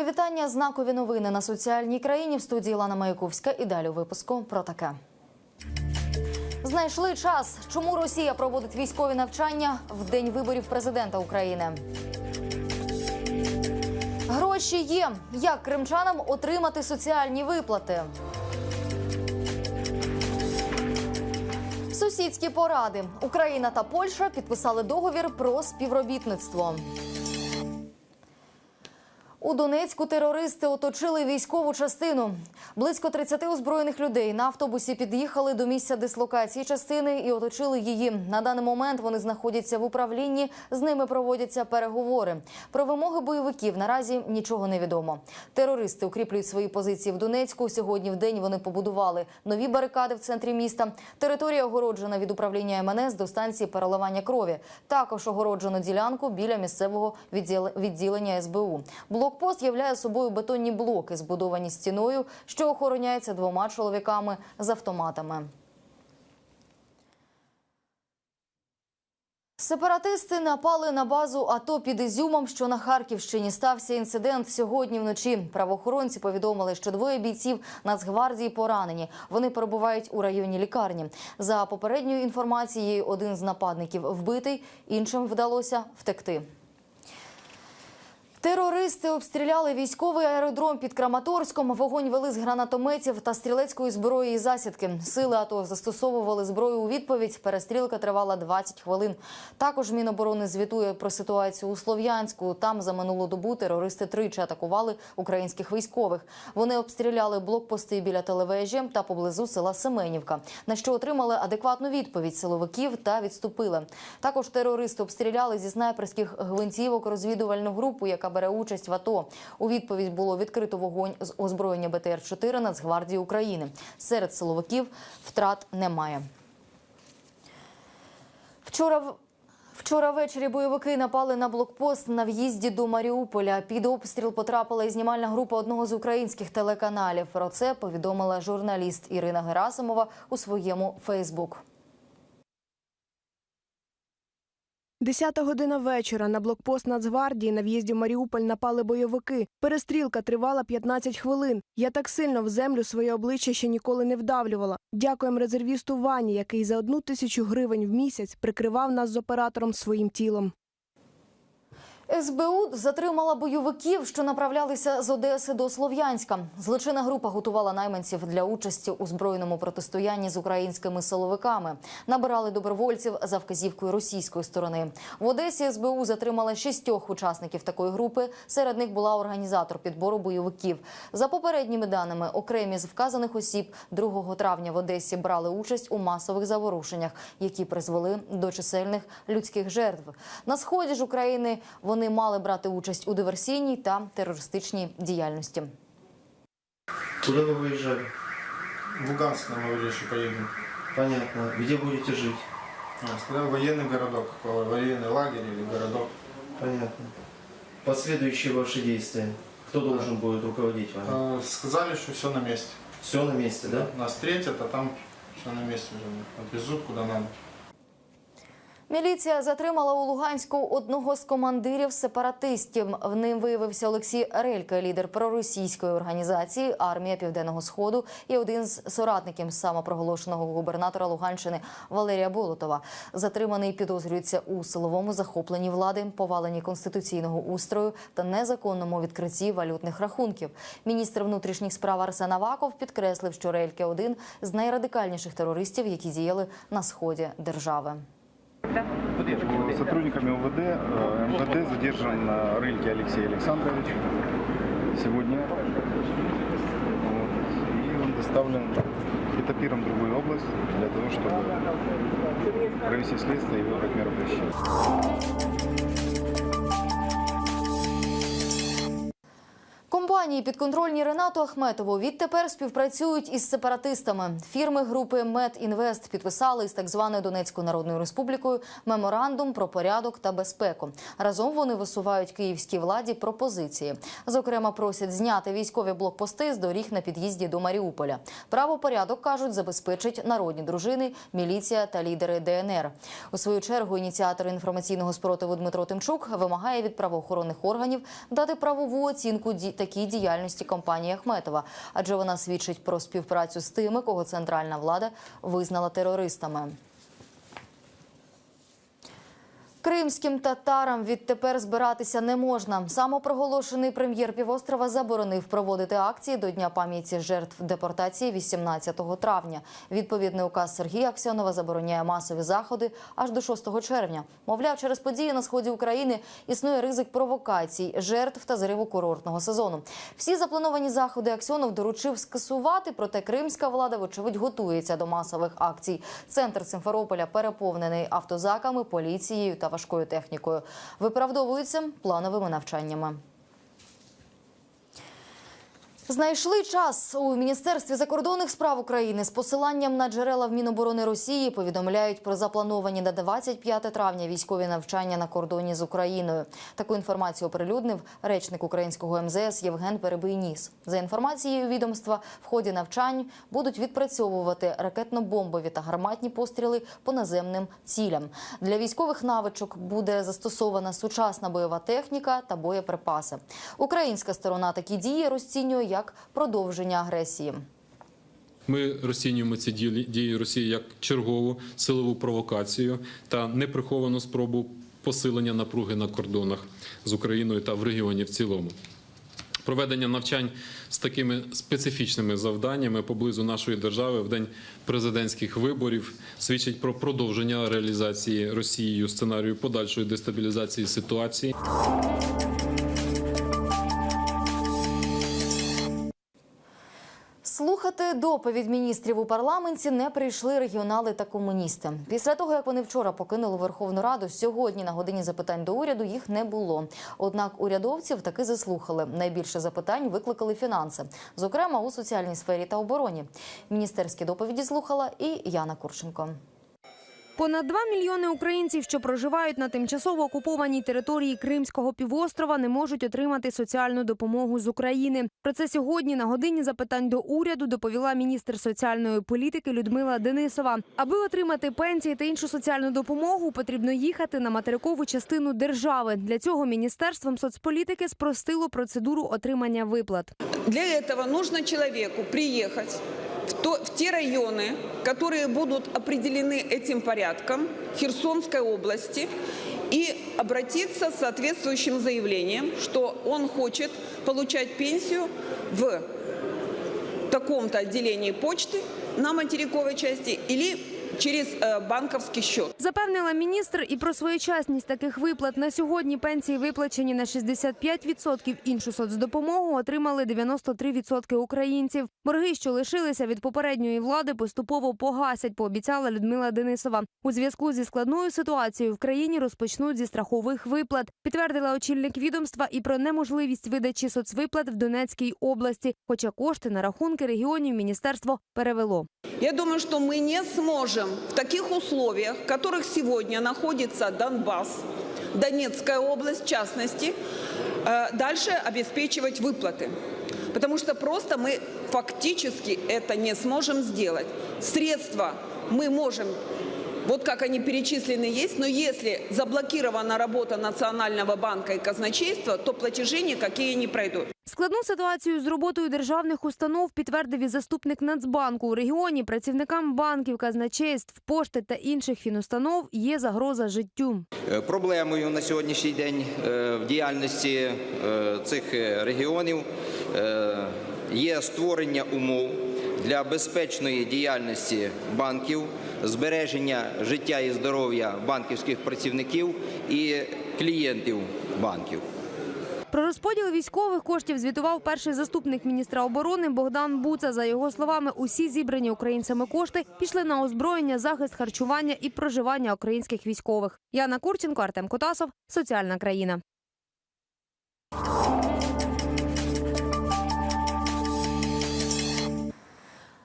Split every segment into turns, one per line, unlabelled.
Мої вітання. Знакові новини на соціальній країні в студії Лана Маяковська. І далі у випуску про таке. Знайшли час, чому Росія проводить військові навчання в день виборів президента України. Гроші є. Як кримчанам отримати соціальні виплати? Сусідські поради. Україна та Польща підписали договір про співробітництво. У Донецьку терористи оточили військову частину. Близько 30 озброєних людей на автобусі під'їхали до місця дислокації частини і оточили її. На даний момент вони знаходяться в управлінні. З ними проводяться переговори. Про вимоги бойовиків наразі нічого не відомо. Терористи укріплюють свої позиції в Донецьку. Сьогодні в день вони побудували нові барикади в центрі міста. Територія огороджена від управління МНС до станції переливання крові. Також огороджено ділянку біля місцевого відділ- відділення СБУ. Блокпост являє собою бетонні блоки, збудовані стіною, що охороняється двома чоловіками з автоматами. Сепаратисти напали на базу АТО під Ізюмом, що на Харківщині стався інцидент сьогодні вночі. Правоохоронці повідомили, що двоє бійців Нацгвардії поранені. Вони перебувають у районі лікарні. За попередньою інформацією, один з нападників вбитий, іншим вдалося втекти. Терористи обстріляли військовий аеродром під Краматорськом. Вогонь вели з гранатометів та стрілецької зброї і засідки. Сили АТО застосовували зброю у відповідь. Перестрілка тривала 20 хвилин. Також Міноборони звітує про ситуацію у Слов'янську. Там за минулу добу терористи тричі атакували українських військових. Вони обстріляли блокпости біля телевежі та поблизу села Семенівка, на що отримали адекватну відповідь силовиків та відступили. Також терористи обстріляли зі снайперських гвинтівок розвідувальну групу, яка бере участь в АТО. У відповідь було відкрито вогонь з озброєння БТР-4 Нацгвардії України. Серед силовиків втрат немає. Вчора Вчора ввечері бойовики напали на блокпост на в'їзді до Маріуполя. Під обстріл потрапила і знімальна група одного з українських телеканалів. Про це повідомила журналіст Ірина Герасимова у своєму Фейсбук.
Десята година вечора на блокпост Нацгвардії на в'їзді в Маріуполь напали бойовики. Перестрілка тривала 15 хвилин. Я так сильно в землю своє обличчя ще ніколи не вдавлювала. Дякуємо резервісту Вані, який за одну тисячу гривень в місяць прикривав нас з оператором своїм тілом.
СБУ затримала бойовиків, що направлялися з Одеси до Слов'янська. Злочинна група готувала найманців для участі у збройному протистоянні з українськими силовиками. Набирали добровольців за вказівкою російської сторони. В Одесі СБУ затримала шістьох учасників такої групи. Серед них була організатор підбору бойовиків. За попередніми даними, окремі з вказаних осіб 2 травня в Одесі брали участь у масових заворушеннях, які призвели до чисельних людських жертв. На сході ж України вони мали брати участь у диверсійній та терористичній діяльності.
Куда вы выезжали?
В Луганск нам говорили, что поедем.
Понятно. Где будете жить?
А, Сказал военный городок, какой, военный лагерь или городок.
Понятно. Последующие ваши действия. Кто должен будет руководить вами?
А, Сказали, что все на месте.
Все на месте, да?
Нас встретят, а там все на месте уже. Отвезут куда надо.
Міліція затримала у Луганську одного з командирів сепаратистів. В ним виявився Олексій Релька, лідер проросійської організації Армія Південного Сходу і один з соратників самопроголошеного губернатора Луганщини Валерія Болотова. Затриманий підозрюється у силовому захопленні влади, поваленні конституційного устрою та незаконному відкритті валютних рахунків. Міністр внутрішніх справ Арсен Аваков підкреслив, що Рельке один з найрадикальніших терористів, які діяли на сході держави.
Сотрудниками УВД, э, МВД задержан э, Рыльке Алексей Александрович сегодня. Вот. И он доставлен этапиром в другую область для того, чтобы провести следствие и выбрать меру пресечения.
Компанії, підконтрольні Ренату Ахметову, відтепер співпрацюють із сепаратистами. Фірми групи Медінвест підписали із так званою Донецькою Народною Республікою меморандум про порядок та безпеку. Разом вони висувають київській владі пропозиції. Зокрема, просять зняти військові блокпости з доріг на під'їзді до Маріуполя. Правопорядок кажуть, забезпечить народні дружини, міліція та лідери ДНР. У свою чергу ініціатор інформаційного спротиву Дмитро Тимчук вимагає від правоохоронних органів дати правову оцінку такій діяльності компанії Ахметова, адже вона свідчить про співпрацю з тими, кого центральна влада визнала терористами. Кримським татарам відтепер збиратися не можна. Самопроголошений прем'єр півострова заборонив проводити акції до Дня пам'яті жертв депортації 18 травня. Відповідний указ Сергія Аксьонова забороняє масові заходи аж до 6 червня. Мовляв, через події на сході України існує ризик провокацій, жертв та зриву курортного сезону. Всі заплановані заходи Аксьонов доручив скасувати, проте кримська влада, вочевидь, готується до масових акцій. Центр Симферополя переповнений автозаками, поліцією та важкою технікою. Виправдовуються плановими навчаннями. Знайшли час у міністерстві закордонних справ України з посиланням на джерела в Міноборони Росії. Повідомляють про заплановані на 25 травня військові навчання на кордоні з Україною. Таку інформацію оприлюднив речник українського МЗС Євген Перебийніс. За інформацією відомства, в ході навчань будуть відпрацьовувати ракетно-бомбові та гарматні постріли по наземним цілям. Для військових навичок буде застосована сучасна бойова техніка та боєприпаси. Українська сторона такі дії розцінює як продовження агресії.
Ми розцінюємо ці дії Росії як чергову силову провокацію та неприховану спробу посилення напруги на кордонах з Україною та в регіоні в цілому. Проведення навчань з такими специфічними завданнями поблизу нашої держави в день президентських виборів свідчить про продовження реалізації Росією сценарію подальшої дестабілізації ситуації.
Слухати доповідь міністрів у парламенті не прийшли регіонали та комуністи. Після того, як вони вчора покинули Верховну Раду, сьогодні на годині запитань до уряду їх не було. Однак урядовців таки заслухали. Найбільше запитань викликали фінанси, зокрема у соціальній сфері та обороні. Міністерські доповіді слухала і Яна Курченко.
Понад 2 мільйони українців, що проживають на тимчасово окупованій території Кримського півострова, не можуть отримати соціальну допомогу з України. Про це сьогодні на годині запитань до уряду доповіла міністр соціальної політики Людмила Денисова. Аби отримати пенсії та іншу соціальну допомогу, потрібно їхати на материкову частину держави. Для цього міністерством соцполітики спростило процедуру отримання виплат.
Для этого нужно человеку приехать в, то, в те районы, которые будут определены этим порядком Херсонской области, и обратиться с соответствующим заявлением, что он хочет получать пенсию в таком-то отделении почты на материковой части или через э, банковский счет.
Запевнила міністр і про своєчасність таких виплат. На сьогодні пенсії виплачені на 65%, іншу соцдопомогу отримали 93% українців. Борги, що лишилися від попередньої влади, поступово погасять, пообіцяла Людмила Денисова. У зв'язку зі складною ситуацією в країні розпочнуть зі страхових виплат. Підтвердила очільник відомства і про неможливість видачі соцвиплат в Донецькій області, хоча кошти на рахунки регіонів міністерство перевело.
Я думаю, что мы не сможем в таких условиях, в которых сегодня находится Донбасс, Донецкая область в частности, э, дальше обеспечивать выплаты. Потому что просто мы фактически это не сможем сделать. Средства мы можем, вот как они перечислены есть, но если заблокирована работа Национального банка и казначейства, то платежи никакие не пройдут.
Складну ситуацію з роботою державних установ підтвердив і заступник Нацбанку. У регіоні працівникам банків, казначейств, пошти та інших фінустанов є загроза життю.
Е, Проблемою на сьогоднішній день е, в діяльності е, цих регіонів є створення умов для безпечної діяльності банків, збереження життя і здоров'я банківських працівників і клієнтів банків.
Про розподіл військових коштів звітував перший заступник міністра оборони Богдан Буца. За його словами, усі зібрані українцями кошти пішли на озброєння, захист харчування і проживання українських військових. Яна Курченко, Артем Котасов, Соціальна країна.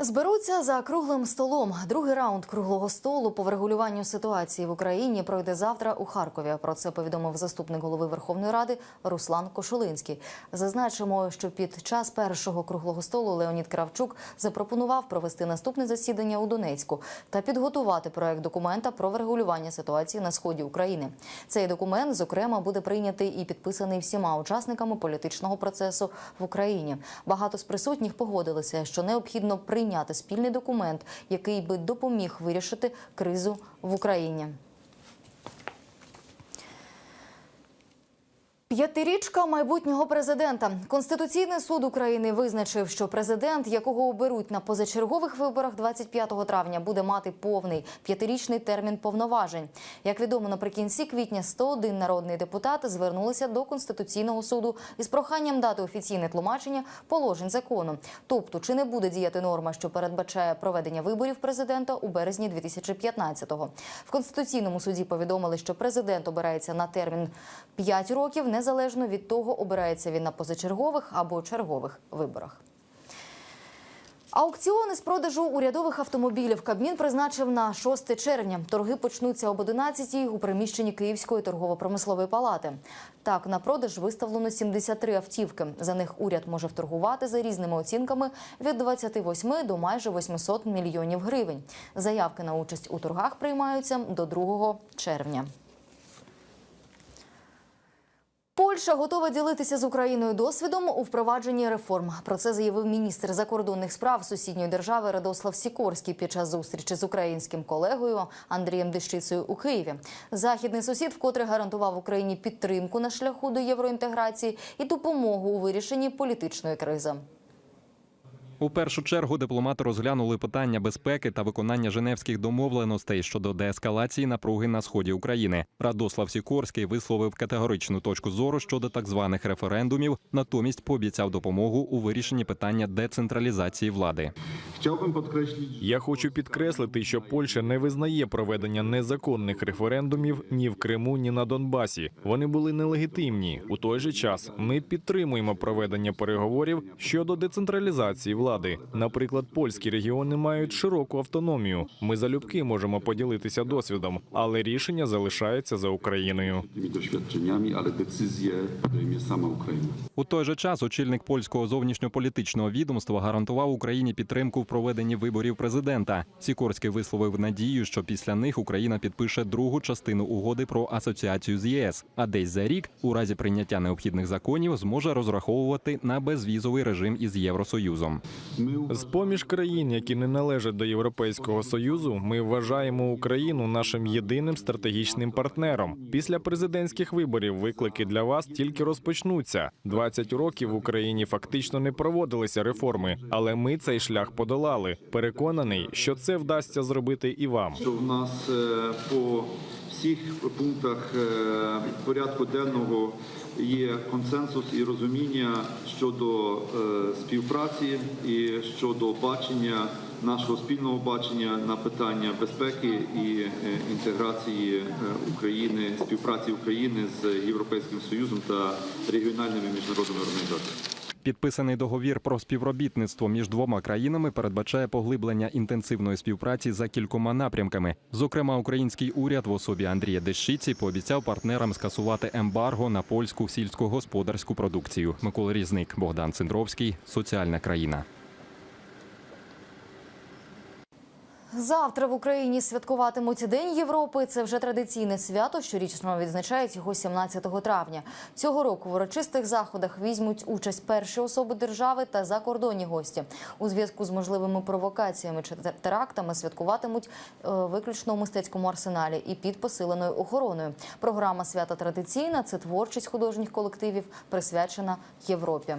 Зберуться за круглим столом. Другий раунд круглого столу по врегулюванню ситуації в Україні пройде завтра у Харкові. Про це повідомив заступник голови Верховної Ради Руслан Кошулинський. Зазначимо, що під час першого круглого столу Леонід Кравчук запропонував провести наступне засідання у Донецьку та підготувати проект документа про врегулювання ситуації на сході України. Цей документ, зокрема, буде прийнятий і підписаний всіма учасниками політичного процесу в Україні. Багато з присутніх погодилися, що необхідно прийняти спільний документ, який би допоміг вирішити кризу в Україні. П'ятирічка майбутнього президента. Конституційний суд України визначив, що президент, якого оберуть на позачергових виборах 25 травня, буде мати повний п'ятирічний термін повноважень. Як відомо, наприкінці квітня 101 народний депутат звернулися до конституційного суду із проханням дати офіційне тлумачення положень закону. Тобто, чи не буде діяти норма, що передбачає проведення виборів президента у березні 2015-го. В конституційному суді повідомили, що президент обирається на термін 5 років, незалежно від того, обирається він на позачергових або чергових виборах. Аукціони з продажу урядових автомобілів Кабмін призначив на 6 червня. Торги почнуться об 11 у приміщенні Київської торгово-промислової палати. Так, на продаж виставлено 73 автівки. За них уряд може вторгувати за різними оцінками від 28 до майже 800 мільйонів гривень. Заявки на участь у торгах приймаються до 2 червня. Польща готова ділитися з Україною досвідом у впровадженні реформ. Про це заявив міністр закордонних справ сусідньої держави Радослав Сікорський під час зустрічі з українським колегою Андрієм Дещицею у Києві. Західний сусід вкотре гарантував Україні підтримку на шляху до євроінтеграції і допомогу у вирішенні політичної кризи.
У першу чергу дипломати розглянули питання безпеки та виконання женевських домовленостей щодо деескалації напруги на сході України. Радослав Сікорський висловив категоричну точку зору щодо так званих референдумів, натомість пообіцяв допомогу у вирішенні питання децентралізації влади.
Я хочу підкреслити, що Польща не визнає проведення незаконних референдумів ні в Криму, ні на Донбасі. Вони були нелегітимні. У той же час ми підтримуємо проведення переговорів щодо децентралізації влади. Наприклад, польські регіони мають широку автономію. Ми залюбки можемо поділитися досвідом, але рішення залишається за Україною.
ale decyzję podejmie sama Ukraina.
У той же час очільник польського зовнішньополітичного відомства гарантував Україні підтримку в проведенні виборів президента. Сікорський висловив надію, що після них Україна підпише другу частину угоди про асоціацію з ЄС. А десь за рік, у разі прийняття необхідних законів, зможе розраховувати на безвізовий режим із Євросоюзом.
З поміж країн, які не належать до Європейського союзу, ми вважаємо Україну нашим єдиним стратегічним партнером. Після президентських виборів виклики для вас тільки розпочнуться. 20 років в Україні фактично не проводилися реформи, але ми цей шлях подолали. Переконаний, що це вдасться зробити і вам.
що в нас е, по всіх пунктах е, порядку денного є консенсус і розуміння щодо е, співпраці і щодо бачення нашого спільного бачення на питання безпеки і е, інтеграції України, співпраці України з Європейським Союзом та регіональними міжнародними організаціями.
Підписаний договір про співробітництво між двома країнами передбачає поглиблення інтенсивної співпраці за кількома напрямками. Зокрема, український уряд в особі Андрія Дещиці пообіцяв партнерам скасувати ембарго на польську сільськогосподарську продукцію. Микола Різник, Богдан Цендровський, соціальна країна.
Завтра в Україні святкуватимуть День Європи. Це вже традиційне свято. Щорічно відзначають його 17 травня. Цього року в урочистих заходах візьмуть участь перші особи держави та закордонні гості. У зв'язку з можливими провокаціями чи терактами святкуватимуть е, виключно у мистецькому арсеналі і під посиленою охороною. Програма свята традиційна. Це творчість художніх колективів, присвячена Європі.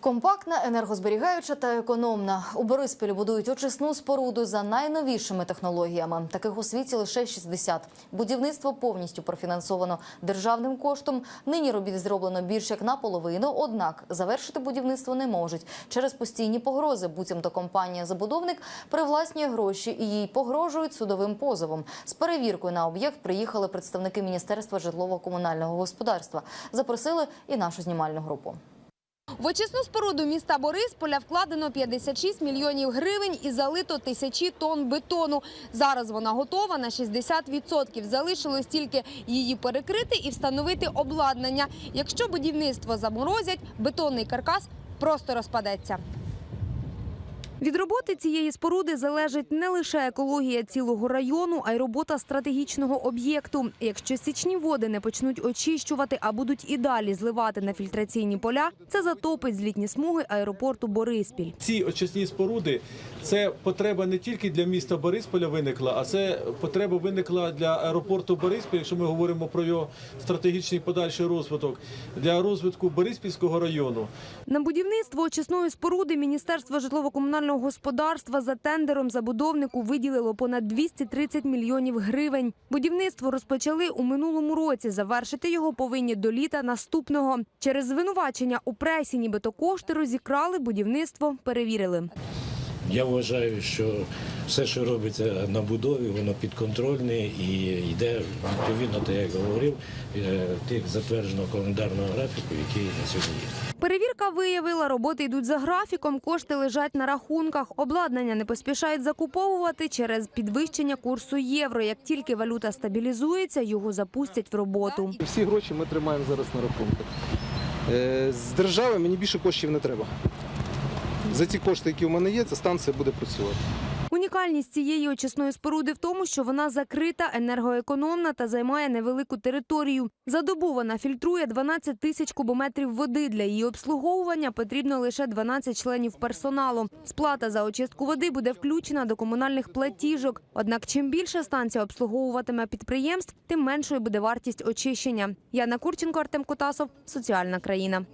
Компактна, енергозберігаюча та економна. У Бориспілі будують очисну споруду за найновішими технологіями. Таких у світі лише 60. Будівництво повністю профінансовано державним коштом. Нині робіт зроблено більш як наполовину, однак завершити будівництво не можуть через постійні погрози. Буцімто компанія-забудовник привласнює гроші і їй погрожують судовим позовом. З перевіркою на об'єкт приїхали представники Міністерства житлово-комунального господарства. Запросили і нашу знімальну групу.
В очисну споруду міста Борисполя вкладено 56 мільйонів гривень і залито тисячі тонн бетону. Зараз вона готова на 60%. Залишилось тільки її перекрити і встановити обладнання. Якщо будівництво заморозять, бетонний каркас просто розпадеться. Від роботи цієї споруди залежить не лише екологія цілого району, а й робота стратегічного об'єкту. Якщо стічні води не почнуть очищувати, а будуть і далі зливати на фільтраційні поля, це затопить злітні смуги аеропорту Бориспіль.
Ці очисні споруди це потреба не тільки для міста Борисполя виникла, а це потреба виникла для аеропорту Бориспіль, якщо ми говоримо про його стратегічний подальший розвиток для розвитку Бориспільського району.
На будівництво очисної споруди Міністерство житлово-комунального господарства за тендером забудовнику виділило понад 230 мільйонів гривень. Будівництво розпочали у минулому році. Завершити його повинні до літа наступного. Через звинувачення у пресі, нібито кошти розікрали, будівництво перевірили.
Я вважаю, що все, що робиться на будові, воно підконтрольне і йде відповідно, так як говорив, е, тих затвердженого календарного графіку, який на сьогодні є.
Перевірка виявила, роботи йдуть за графіком, кошти лежать на рахунках. Обладнання не поспішають закуповувати через підвищення курсу євро. Як тільки валюта стабілізується, його запустять в роботу.
Всі гроші ми тримаємо зараз на рахунках. Е, З держави мені більше коштів не треба. За ті кошти, які в мене є, ця станція буде працювати.
Унікальність цієї очисної споруди в тому, що вона закрита, енергоекономна та займає невелику територію. За добу вона фільтрує 12 тисяч кубометрів води. Для її обслуговування потрібно лише 12 членів персоналу. Сплата за очистку води буде включена до комунальних платіжок. Однак, чим більше станція обслуговуватиме підприємств, тим меншою буде вартість очищення. Яна Курченко, Артем Котасов, Соціальна країна.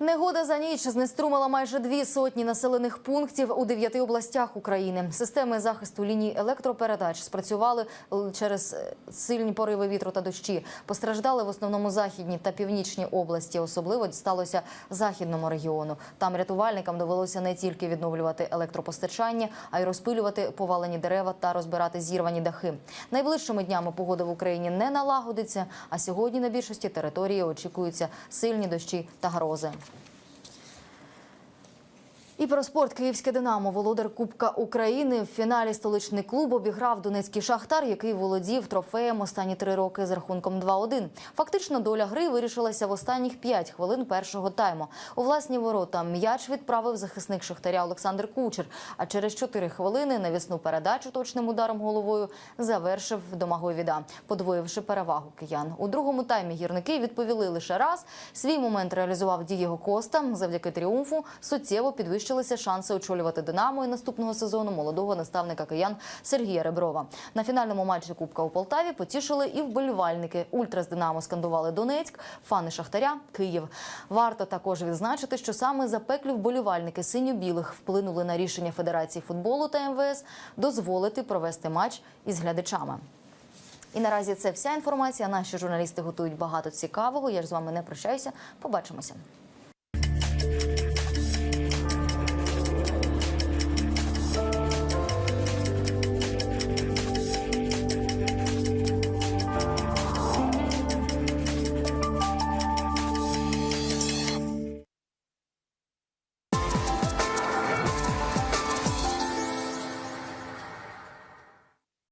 Негода за ніч знеструмила майже дві сотні населених пунктів у дев'яти областях України. Системи захисту ліній електропередач спрацювали через е, сильні пориви вітру та дощі. Постраждали в основному західні та північні області. Особливо дісталося західному регіону. Там рятувальникам довелося не тільки відновлювати електропостачання, а й розпилювати повалені дерева та розбирати зірвані дахи. Найближчими днями погода в Україні не налагодиться. А сьогодні на більшості території очікуються сильні дощі та грози. І про спорт київське Динамо, володар Кубка України. В фіналі столичний клуб обіграв Донецький шахтар, який володів трофеєм останні три роки з рахунком 2-1. Фактично доля гри вирішилася в останніх п'ять хвилин першого тайму. У власні ворота м'яч відправив захисник шахтаря Олександр Кучер. А через чотири хвилини навісну передачу точним ударом головою завершив Домагой Віда, подвоївши перевагу киян. У другому таймі гірники відповіли лише раз. Свій момент реалізував Дієго Коста. Завдяки тріумфу суттєво підвищилися шанси очолювати Динамо і наступного сезону молодого наставника киян Сергія Реброва. На фінальному матчі Кубка у Полтаві потішили і вболівальники. Ультра з Динамо скандували Донецьк, фани Шахтаря Київ. Варто також відзначити, що саме запеклі вболівальники синьо-білих вплинули на рішення Федерації футболу та МВС дозволити провести матч із глядачами. І наразі це вся інформація. Наші журналісти готують багато цікавого. Я ж з вами не прощаюся. Побачимося.